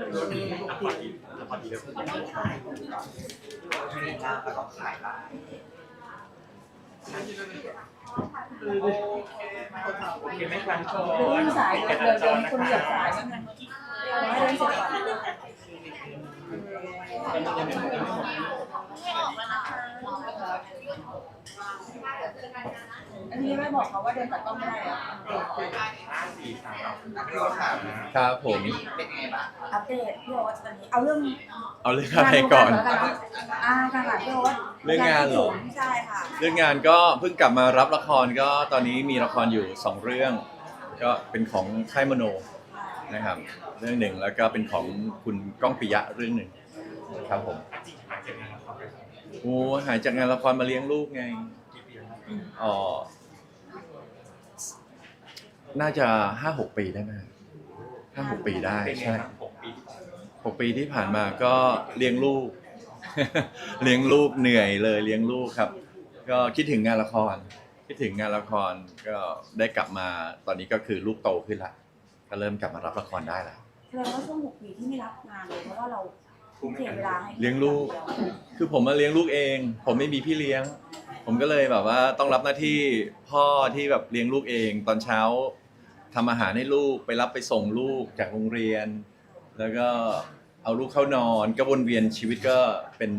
ละครดีละครดีแล้วมีงานแล้วก็ขายได้โอเคไหมครับโชเดินสายเดินเดินเดินคนเหยียบสายบ้างไงไม่เดินเสร็จก่อน อันนี้ไม่บอกเขาว่าเดินตัดกล้องไม่ได้เหรอห้าสี่สามพี่โอ๊ตค่ะครับผมเป็นไงบ้างอัปเดตพี่โอ๊ตตอนนี้เอาเรื่องเอาเรื่องอะไรก่อนอ่าการงานพี่โอ๊ตเรื่องงานเหรอ ใช่ค่ะเรื่องงานก็เพิ่งกลับมารับละครก็ตอนนี้มีละครอยู่สองเรื่อง ก็เป็นของค่ายมโนนะครับ เรื่องหนึ่งแล้วก็เป็นของคุณก้องปิยะเรื่องหนึ่งครับผมจริงหายจากงานละครไปโอ้หายจากงานละครมาเลี้ยงลูกไงกี่ปีแล้วอ๋อ น่าจะห้าหกปีได้ไหมห้าหกปีได้เป็นไงใช่ครับหกปีที่ผ่านมาหกปีที่ผ่านมาก็เลี้ยงลูก เลี้ยงลูกเหนื่อยเลยเลี้ยงลูกครับ ก็คิดถึงงานละคร คิดถึงงานละครก็ได้กลับมาตอนนี้ก็คือลูกโตขึ้นละก็เริ่มกลับมารับละครได้แล้วแสดงว่าช่วงหกปีที่ไม่รับงานเลยเพราะว่าเราทุ่มเทเวลาให้เลี้ยงลูก คือผมมาเลี้ยงลูกเอง ผมไม่มีพี่เลี้ยง ผมก็เลยแบบว่าต้องรับหน้าที่พ่อที่แบบเลี้ยงลูกเอง ตอนเช้า ทำอาหารให้ลูกไปรับไปส่งลูกจากโรงเรียน แล้วก็เอาลูกเข้านอนก็วนเวียนชีวิตก็เป็น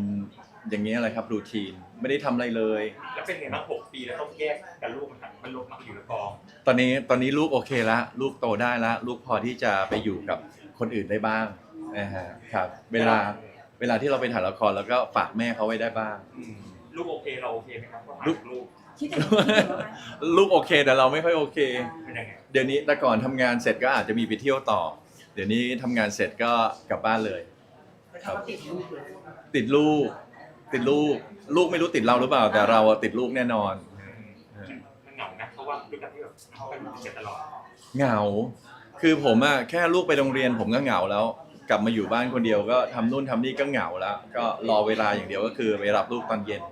อย่างนี้ยแหละครับรูทีนไม่ได้ทำอะไรเลย แล้วเป็นไงบ้างหกปีแล้วต้องแยกกับลูกมันมันลงมาอยู่ในกองตอนนี้ตอนนี้ลูกโอเคละลูกโตได้ละลูกพอที่จะไปอยู่กับคนอื่นได้บ้างนะฮะครับเวลาเวลาที่เราไปถ่ายละครแล้วก็ฝากแม่เขาไว้ได้บ้าง อืมลูกโอเคเราโอเคไหมครับก็หาลูก ลูก คิดถึงคิดถึงว่าไหมลูกโอเคแต่เราไม่ค่อยโอเค เป็นยังไงเดี๋ยวนี้แต่ก่อนทำงานเสร็จก็อาจจะมีไปเที่ยวต่อ เดี๋ยวนี้ทำงานเสร็จก็กลับบ้านเลยครับติดลูก ติดลูก ลูกไม่รู้ติดเราหรือเปล่า แต่เราอะติดลูกแน่นอน มันเหงานะเพราะว่าด้วยการที่แบบเขาเป็นเสียตลอดเหงา คือผมอะแค่ลูกไปโรงเรียนผมก็เหงาแล้ว กลับมาอยู่บ้านคนเดียวก็ทำนู่นทำนี่ก็เหงาแล้ว ก็รอเวลาอย่างเดียวก็คือไปรับลูกตอนเย็น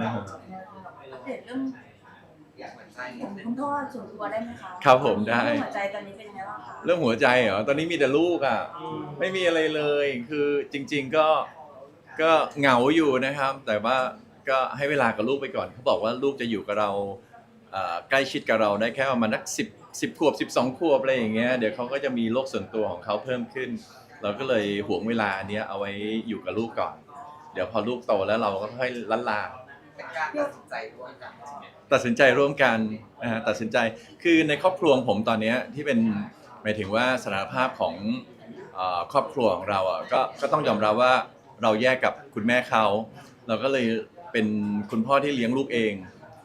นะฮะอัป เดตเรื่องอยากเหมือนใจของคุณพ่อส่วนตัวได้ไหมคะครับผมได้ เรื่องหัวใจตอนนี้เป็นยังไงบ้างคะเรื่องหัวใจเหรอ ตอนนี้มีแต่ลูกอะ ไม่มีอะไรเลย คือจริง ๆ ก็ ก็เหงาอยู่นะครับ แต่ว่าก็ให้เวลากับลูกไปก่อน เขาบอกว่าลูกจะอยู่กับเราเอ่อใกล้ชิดกับเราได้แค่ประมาณนักสิบสิบขวบสิบสองขวบอะไรอย่างเงี้ย เดี๋ยวเขาก็จะมีโลกส่วนตัวของเขาเพิ่มขึ้น เราก็เลยหวงเวลาอันเนี้ยเอาไว้อยู่กับลูกก่อน เดี๋ยวพอลูกโตแล้วเราก็ค่อยลันลา เป็นการตัดสินใจร่วมกันตัดสินใจร่วมกันนะฮะตัดสินใจคือในครอบครัวของผมตอนเนี้ยที่เป็นหมายถึงว่าสถานภาพของเออครอบครัวของเราอะก็ก็ต้องยอมรับว่าเราแยกกับคุณแม่เขา เราก็เลยเป็นคุณพ่อที่เลี้ยงลูกเอง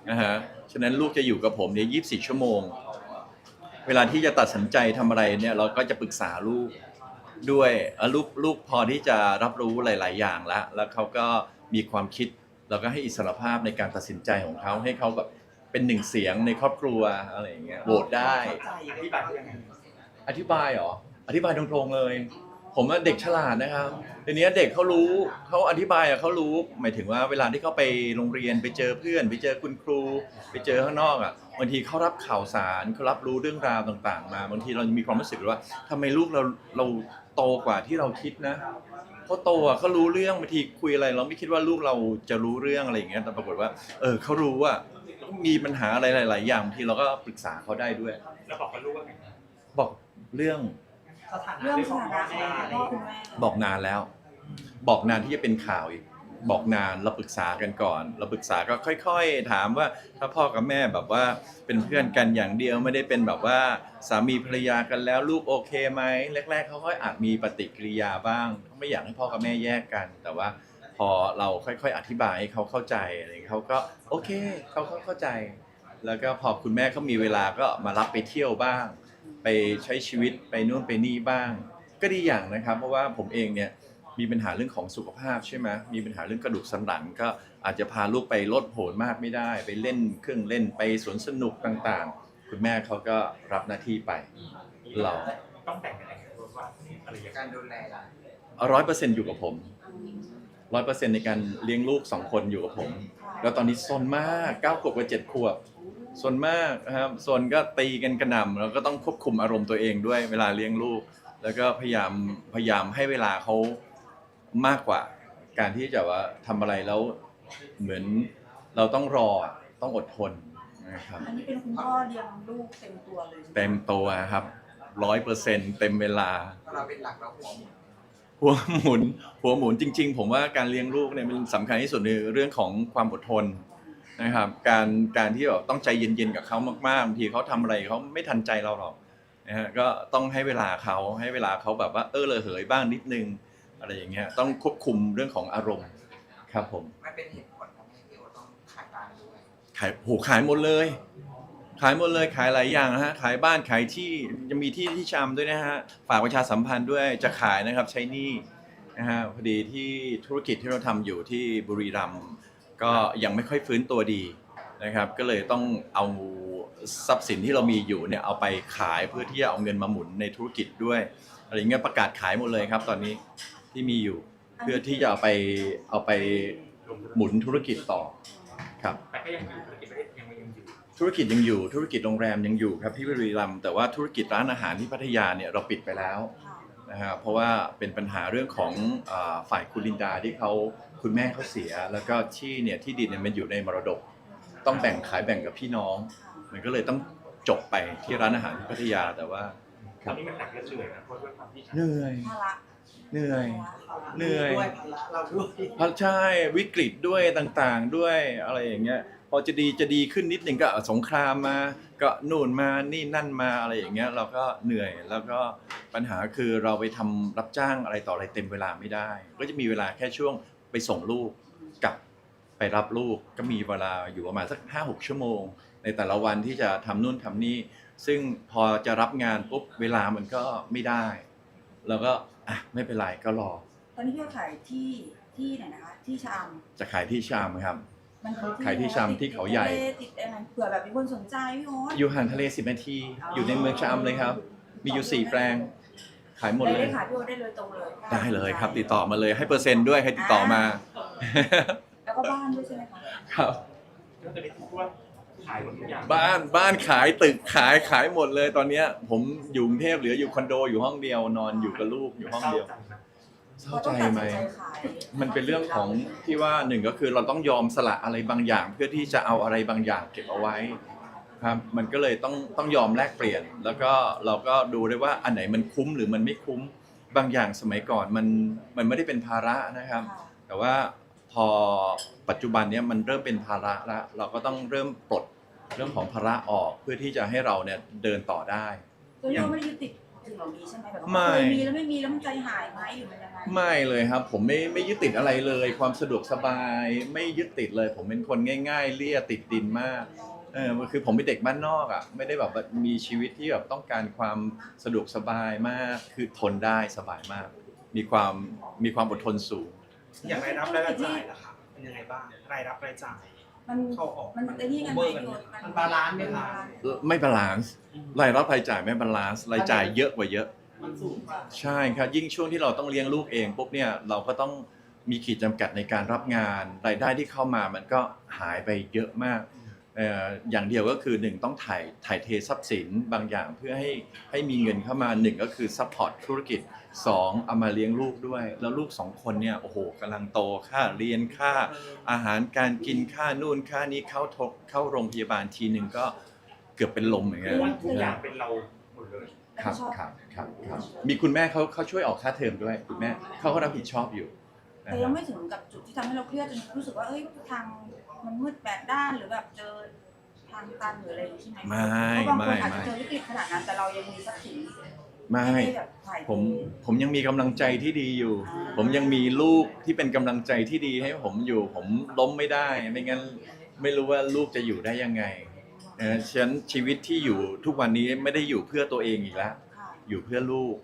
นะฮะฉะนั้นลูกจะอยู่กับผมเนี่ย24ชั่วโมง เวลาที่จะตัดสินใจทำอะไรเนี่ยเราก็จะปรึกษาลูกด้วยเอ่อลูกลูกพอที่จะรับรู้หลาย ๆ อย่างแล้ว แล้วเขาก็มีความคิด เราก็ให้อิสรภาพในการตัดสินใจของเขาให้เขาแบบเป็นหนึ่งเสียงในครอบครัวอะไรอย่างเงี้ยโหวตได้อธิบายเขายังไงอธิบายเหรออธิบายตรงๆเลย ผมว่าเด็กฉลาดนะครับทีนี้เด็กเขารู้เขาอธิบายอะเขารู้ หมายถึงว่าเวลาที่เขาไปโรงเรียนไปเจอเพื่อน ไปเจอคุณครู ไปเจอข้างนอกอะบางทีเขารับข่าวสารเขารับรู้เรื่องราวต่าง ๆ มาบางทีเรามีความรู้สึกว่าทำไมลูกเราเราโตกว่าที่เราคิดนะ เขาโตอะเขารู้เรื่องบางทีคุยอะไร เราไม่คิดว่าลูกเราจะรู้เรื่องอะไรอย่างเงี้ยแต่ปรากฏว่า เออเขารู้ว่ามีปัญหาอะไรหลาย ๆ อย่างบางทีเราก็ปรึกษาเขาได้ด้วย แล้วบอกกับลูกว่าไงบอกเรื่องเรื่องสถานะของพ่อคุณแม่บอกนานแล้ว บอกนานที่จะเป็นข่าวอีก บอกนานเราปรึกษากันก่อน เราปรึกษาก็ค่อย ๆ ถามว่าถ้าพ่อกับแม่แบบว่าเป็นเพื่อนกันอย่างเดียวไม่ได้เป็นแบบว่าสามีภรรยากันแล้วลูกโอเคไหมแรก ๆเขาก็อาจมีปฏิกิริยาบ้าง ไม่อยากให้พ่อกับแม่แยกกัน แต่ว่าพอเราค่อยๆ อธิบายให้เขาเข้าใจอะไรอย่างเงี้ยเขาก็โอเคเขาเขาเข้าใจ แล้วก็พอคุณแม่เขามีเวลาก็มารับไปเที่ยวบ้าง ไปใช้ชีวิตไปนู่นไปนี่บ้าง ก็ดีอย่างนะครับ เพราะว่าผมเองเนี่ยมีปัญหาเรื่องของสุขภาพใช่ไหมมีปัญหาเรื่องกระดูกสันหลัง ก็อาจจะพาลูกไปลดโผนมากไม่ได้ ไปเล่นเครื่องเล่นไปสวนสนุกต่างๆ คุณแม่เขาก็รับหน้าที่ไปเราต้องแบ่งกันยังไงว่าอะไรอย่างเงี้ยการดูแลล่ะ ร้อยเปอร์เซ็นต์อยู่กับผมร้อยเปอร์เซ็นต์ในการเลี้ยงลูกสองคนอยู่กับผม แล้วตอนนี้ซนมากเก้าขวบกับเจ็ดขวบซนมากนะครับซนก็ตีกันกระหน่ำแล้วก็ต้องควบคุมอารมณ์ตัวเองด้วยเวลาเลี้ยงลูก แล้วก็พยายามพยายามให้เวลาเขามากกว่า การที่จะว่าทำอะไรแล้วเหมือนเราต้องรออะต้องอดทนนะครับอันนี้เป็นคุณพ่อเลี้ยงลูกเต็มตัวเลยใช่ไหมเต็มตัวครับร้อยเปอร์เซ็นเต็มเวลาเพราะเราเป็นหลักเราหัวหมุน หัวหมุนหัวหมุนจริง ๆ ผมว่าการเลี้ยงลูกเนี่ยมันสำคัญที่สุดในเรื่องของความอดทนนะครับ การการที่แบบต้องใจเย็นๆกับเขามากๆบางทีเขาทำอะไรเขาไม่ทันใจเราหรอกนะฮะก็ต้องให้เวลาเขาให้เวลาเขาแบบว่าเออเลยเหยบ้างนิดนึงอะไรอย่างเงี้ยต้องควบคุมเรื่องของอารมณ์ครับผมไม่เป็นเหตุผลทำให้พี่โอต้องขายบ้านด้วย ขายโหขายหมดเลย ขายหมดเลยขายหลายอย่างนะฮะขายบ้านขายที่จะมีที่ที่ชามด้วยนะฮะฝากประชาสัมพันธ์ด้วยจะขายนะครับใช้หนี้นะฮะพอดีที่ธุรกิจที่เราทำอยู่ที่บุรีรัมย์ก็ยังไม่ค่อยฟื้นตัวดีนะครับ ก็เลยต้องเอาทรัพย์สินที่เรามีอยู่เนี่ยเอาไปขายเพื่อที่จะเอาเงินมาหมุนในธุรกิจด้วยอะไรอย่างเงี้ยประกาศขายหมดเลยครับ ตอนนี้ที่มีอยู่เพื่อที่จะเอาไปเอาไปหมุนธุรกิจต่อครับ แต่ก็ยังอยู่ธุรกิจไม่ได้ ธุรกิจยังอยู่ธุรกิจโรงแรมยังอยู่ครับที่บุรีรัมย์แต่ว่าธุรกิจร้านอาหารที่พัทยาเนี่ยเราปิดไปแล้วค่ะนะครับเพราะว่าเป็นปัญหาเรื่องของอาฝ่ายคุณลินดาที่เขาคุณแม่เขาเสีย แล้วก็ที่เนี่ยที่ดินเนี่ยมันอยู่ในมรดก ต้องแบ่งขายแบ่งกับพี่น้อง มันก็เลยต้องจบไปที่ร้านอาหารที่พัทยาแต่ว่าตอนนี้มันหนักและเหนื่อยนะเพราะด้วยความที่เหนื่อยภาระเหนื่อย เหนื่อย ด้วยภาระเราด้วย เพราะใช่วิกฤตด้วยต่างๆ ด้วยอะไรอย่างเงี้ย พอจะดีจะดีขึ้นนิดหนึ่งก็สงครามมา ก็นู่นมานี่นั่นมาอะไรอย่างเงี้ยเราก็เหนื่อยแล้วก็ปัญหาคือเราไปทำรับจ้างอะไรต่ออะไรเต็มเวลาไม่ได้ ก็จะมีเวลาแค่ช่วงไปส่งลูกกับไปรับลูกก็มีเวลาอยู่ประมาณสักห้าหกชั่วโมง ในแต่ละวันที่จะทำนู่นทำนี่ ซึ่งพอจะรับงานปุ๊บเวลามันก็ไม่ได้ แล้วก็อะไม่เป็นไรก็รอตอนนี้พี่ขายที่ที่ไหนนะคะ ที่ชามจะขายที่ชามครับ มันคือขายที่ชามที่เขาใหญ่ ติดทะลติดอะไรเผื่อแบบมีคนสนใจพี่โอ๊ตอยู่ห่างทะเล 10 นาที อยู่ในเมืองชะอำเลยครับ มีอยู่ 4 แปลง ขายหมดเลย ได้ขายพี่โอ๊ตได้เลยตรงเลยได้เลยครับ ติดต่อมาเลยให้เปอร์เซ็นต์ด้วยให้ติดต่อมา แล้วก็บ้านด้วยใช่ไหมคะครับแล้วตอนนี้พูดว่าขายหมดทุกอย่างบ้านบ้านขายตึกขายขายหมดเลยตอนเนี้ย ผมอยู่กรุงเทพเหลืออยู่คอนโดอยู่ห้องเดียวนอนอยู่กับลูกอยู่ห้องเดียว ศร้าจังนะ เศร้าใจไหมพระต้องตัดสินใจขายมันเป็นเรื่องของที่ว่าหนึ่งก็คือเราต้องยอมสละอะไรบางอย่าง เพื่อที่จะเอาอะไรบางอย่างเก็บเอาไว้ครับมันก็เลยต้องต้องยอมแลกเปลี่ยน แล้วก็เราก็ดูได้ว่าอันไหนมันคุ้มหรือมันไม่คุ้มบางอย่างสมัยก่อนมันมันไม่ได้เป็นภาระนะครับค่ะแต่ว่าพอปัจจุบันเนี้ยมันเริ่มเป็นภาระแล้วเราก็ต้องเริ่มปลดเรื่องของภาระออกเพื่อที่จะให้เราเนี่ยเดินต่อได้ตัวพี่โอ๊ตไม่ได้ยึดติด สิ่งเหล่านี้ใช่ไหมแบบว่าไม่ เคยมีแล้วไม่มีแล้วมันใจหายไหมหรือมันยังไงไม่เลยครับ ผมไม่ไม่ยึดติดอะไรเลย ความสะดวกสบายไม่ยึดติดเลย ผมเป็นคนง่าย ๆ เลี่ยติดดินมากเออคือผมเป็นเด็กบ้านนอกอะไม่ได้แบบว่ามีชีวิตที่แบบต้องการความสะดวกสบายมาก คือทนได้สบายมาก มีความมีความอดทนสูง อย่างรายรับและรายจ่ายล่ะคะเป็นยังไงบ้างรายรับรายจ่าย มันเข้าออก มันไอ้นี่กันไหมเบอร์กันพี่โอ๊ตมันบาลานซ์ไหมคะ ไม่บาลานซ์รายรับรายจ่ายไม่บาลานซ์รายจ่ายเยอะกว่าเยอะ มันสูงกว่าใช่ครับ ยิ่งช่วงที่เราต้องเลี้ยงลูกเองปุ๊บเนี่ยเราก็ต้องมีขีดจำกัดในการรับงาน รายได้ที่เข้ามามันก็หายไปเยอะมากเอ่ออย่างเดียวก็คือหนึ่งต้องถ่ายถ่ายเททรัพย์สินบางอย่างเพื่อให้ให้มีเงินเข้ามาหนึ่งก็คือซัพพอร์ตธุรกิจสองเอามาเลี้ยงลูกด้วย แล้วลูกสองคนเนี่ยโอ้โหกำลังโตค่าเรียนค่าอาหารการกินค่านู่นค่านี้เข้าทกเข้าโรงพยาบาลทีหนึ่งก็เกือบเป็นลมอย่างเงี้ยทุกอย่างเป็นเราหมดเลยครับครับครับครับมีคุณแม่เขาเขาช่วยออกค่าเทอมด้วยคุณแม่เขาก็รับผิดชอบอยู่นะ แต่คยัรังบไม่ถึงกับจุดที่ทำให้เราเครียดจนรู้สึกว่าเอ้ยทางมันมืดแปดด้านหรือแบบเจอทางตันหรืออะไรอย่างนี้ใช่ไหมไม่เพราะบางคนไม่อาจจะไม่เจอวิกฤตขนาดนั้นแต่เรายังมีทรัพย์สินไม่ให้แบบถ่ายเทผมผมยังมีกำลังใจที่ดีอยู่ ผมยังมีลูกที่เป็นกำลังใจที่ดีให้ผมอยู่ ผมล้มไม่ได้ ไม่งั้นไม่รู้ว่าลูกจะอยู่ได้ยังไงเออฉะนั้นชีวิตที่อยู่ทุกวันนี้ไม่ได้อยู่เพื่อตัวเองอีกแล้วค่ะอยู่เพื่อลูก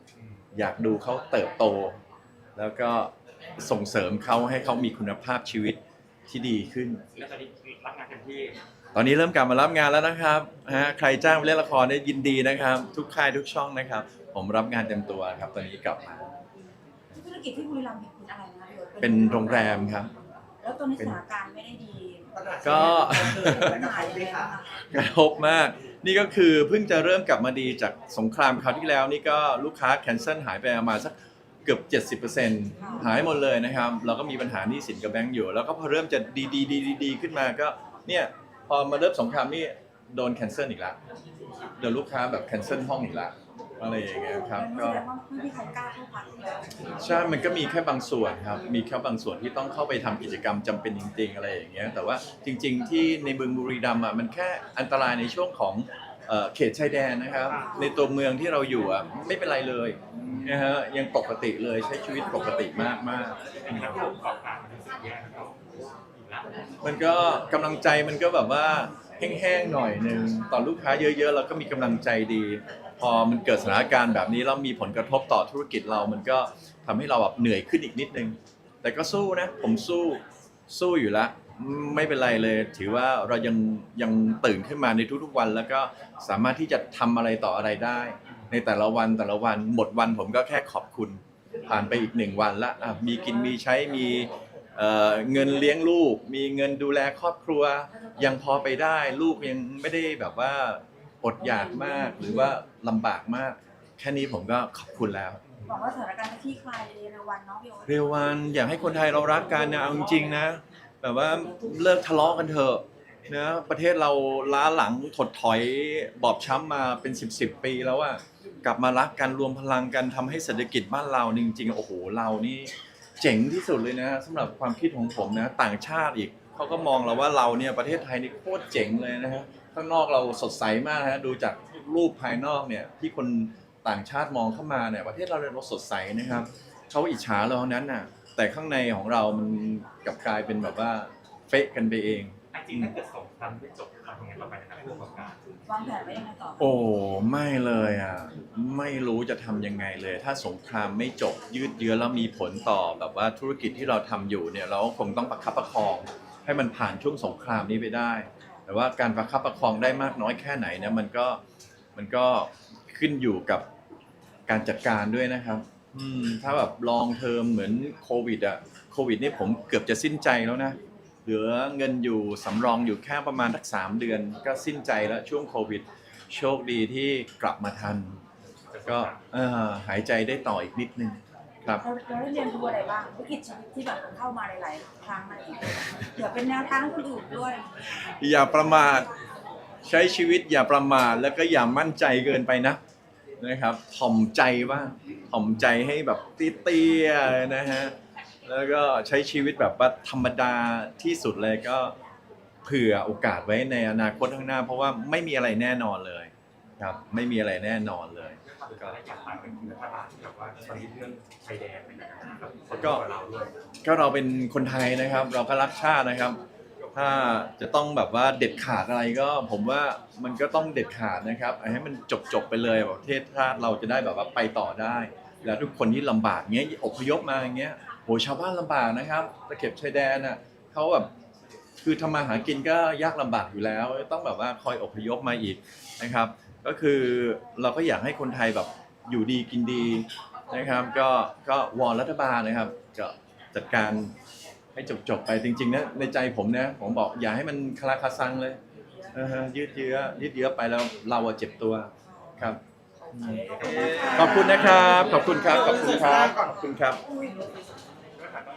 อยากดูเขาเติบโต แล้วก็ ส่งเสริมเขาให้เขามีคุณภาพชีวิตที่ดีขึ้น แล้วตอนนี้รับงานเต็มที่ตอนนี้เริ่มกลับมารับงานแล้วนะครับฮะใครจ้างไปเล่นละครเนี่ยยินดีนะครับ ทุกค่ายทุกช่องนะครับ ผมรับงานเต็มตัวครับ ตอนนี้กลับมา ธุรกิจที่บุรีรัมย์เป็นอะไรนะพี่โอ๊ตเป็นโรงแรมครับ แล้วตอนนี้สถานการณ์ไม่ได้ดีก็ ปัญหายังไงบ้างคะกระทบมาก นี่ก็คือเพิ่งจะเริ่มกลับมาดีจากสงครามคราวที่แล้วนี่ก็ลูกค้าแคนเซิลหายไปประมาณสัก เกือบ 70%หายหมดเลยนะครับ เราก็มีปัญหาหนี้สินกับแบงก์อยู่ แล้วก็พอเริ่มจะดีดีดีดีดีขึ้นมาก็เนี่ยพอมาเริ่มสงครามนี่โดนแคนเซิลอีกแล้วเดี๋ยวลูกค้าแบบแคนเซิลห้องอีกแล้วอะไรอย่างเงี้ยครับมันก็แสดงว่าไม่มีใครกล้าเข้าพักเลยใช่มันก็มีแค่บางส่วนครับมีแค่บางส่วนที่ต้องเข้าไปทำกิจกรรมจำเป็นจริง ๆ อะไรอย่างเงี้ยแต่ว่าจริง ๆ ที่ในเมืองบุรีรัมย์อะมันแค่อันตรายในช่วงของ เอ่อเขตชายแดนนะครับ ในตัวเมืองที่เราอยู่อะไม่เป็นไรเลยนะฮะยังปกติเลยใช้ชีวิตปกติมากมากแต่ถ้าผู้ประกอบการมันรู้สึกแย่แล้วก็อีกละๆมันก็กำลังใจมันก็แบบว่าแห้งๆหน่อยหนึ่งต่อลูกค้าเยอะๆเราก็มีกำลังใจดี พอมันเกิดสถานการณ์แบบนี้แล้วมีผลกระทบต่อธุรกิจเรา มันก็ทำให้เราแบบเหนื่อยขึ้นอีกนิดนึง แต่ก็สู้นะ ผมสู้สู้อยู่แล้ว ไม่เป็นไรเลย ถือว่าเรายังยังตื่นขึ้นมาในทุกๆวัน แล้วก็สามารถที่จะทำอะไรต่ออะไรได้ ในแต่ละวันแต่ละวันหมดวันผมก็แค่ขอบคุณ ผ่านไปอีกหนึ่งวันละอะมีกินมีใช้มีเอ่อเงินเลี้ยงลูก มีเงินดูแลครอบครัว ยังพอไปได้ ลูกยังไม่ได้แบบว่าอดอยากมากหรือว่าลำบากมาก แค่นี้ผมก็ขอบคุณแล้วหวังว่าสถานการณ์จะคลี่คลายเร็ววันเนาะพี่โอ๊ตเร็ววันอยากให้คนไทยเรารักกันนะเอาจริงๆนะ แบบว่าเลิกทะเลาะกันเถอะนะประเทศเราล้าหลังถดถอยบอบช้ำมาเป็น 10บสปีแล้วอะกลับมารักกันรวมพลังกันทำให้เศรษฐกิจบ้านเรานี่จริงๆโอ้โหเรานี่เจ๋งที่สุดเลยนะสำหรับความคิดของผมนะต่างชาติอีกเขาก็มองเราว่าเราเนี่ยประเทศไทยนี่โคตรเจ๋งเลยนะฮะข้างนอกเราสดใสมากนะฮะดูจากรูปภายนอกเนี่ยที่คนต่างชาติมองเข้ามาเนี่ยประเทศเราเนี่ยเราสดใสนะครับเขาอิจฉาเรานั้นน่ะ แต่ข้างในของเรามันกลับกลายเป็นแบบว่าเฟะกันไปเอง จริงๆถ้าเกิดสงครามไม่จบเราทำไงต่อไปนะครับผู้ประกอบการวางแผนไว้ยังไงต่อโอ้ไม่เลยอะไม่รู้จะทำยังไงเลย ถ้าสงครามไม่จบยืดเยื้อแล้วมีผลต่อแบบว่าธุรกิจที่เราทำอยู่เนี่ยเราก็คงต้องประคับประคอง ให้มันผ่านช่วงสงครามนี้ไปได้ แต่ว่าการประคับประคองได้มากน้อยแค่ไหนเนี่ยมันก็มันก็ขึ้นอยู่กับการจัดการด้วยนะครับ อืมถ้าแบบลองเทอมเหมือนโควิดอะโควิดนี่ผมเกือบจะสิ้นใจแล้วนะ เหลือเงินอยู่สำรองอยู่แค่ประมาณสักสามเดือน ก็สิ้นใจแล้วช่วงโควิด โชคดีที่กลับมาทัน ก็เอ่อหายใจได้ต่ออีกนิดนึงครับ เราเราได้เรียนรู้อะไรบ้างวิกฤตชีวิตที่แบบเข้ามาหลายๆครั้งอะไรอย่างเงี้ยเผื่อเป็นแนวทางให้คนอื่นด้วย อย่าประมาทใช้ชีวิตอย่าประมาทแล้วก็อย่ามั่นใจเกินไปนะ นะครับถ่อมใจบ้างถ่อมใจให้แบบเตี้ยๆนะฮะแล้วก็ใช้ชีวิตแบบว่าธรรมดาที่สุดเลยก็เผื่อโอกาสไว้ในอนาคตข้างหน้า เพราะว่าไม่มีอะไรแน่นอนเลยครับ ไม่มีอะไรแน่นอนเลย ก็อยากฝากเป็นรัฐบาลที่แบบว่าตอนนี้เรื่องชายแดนอะไรอย่างเงี้ยครับคนก็ของเราด้วยก็เราเป็นคนไทยนะครับ เราก็รักชาตินะครับ ถ้าจะต้องแบบว่าเด็ดขาดอะไรก็ผมว่ามันก็ต้องเด็ดขาดนะครับให้มันจบจบๆไปเลยบบประเทศชาติเราจะได้แบบว่าไปต่อได้ แล้วทุกคนที่ลำบากเงี้ยอพยพมาอย่างเงี้ยโหชาวบ้านลำบากนะครับตะเข็บชายแดนอะเขาแบบคือทำมาหากินก็ยากลำบากอยู่แล้ว ต้องแบบว่าคอยอพยพมาอีกนะครับ ก็คือเราก็อยากให้คนไทยแบบอยู่ดีกินดีนะครับ ก็ก็วอนรัฐบาลนะครับก็จัดการ ให้จบๆไปจริงๆนะในใจผมนะผมบอกอย่าให้มันคาราคาซังเลยเออยืดเยื้อยืดเยื้อไปแล้วเราอะเจ็บตัวครับ ขอบคุณนะครับ ขอบคุณครับ ขอบคุณครับ ขอบคุณครับก็ถามว่า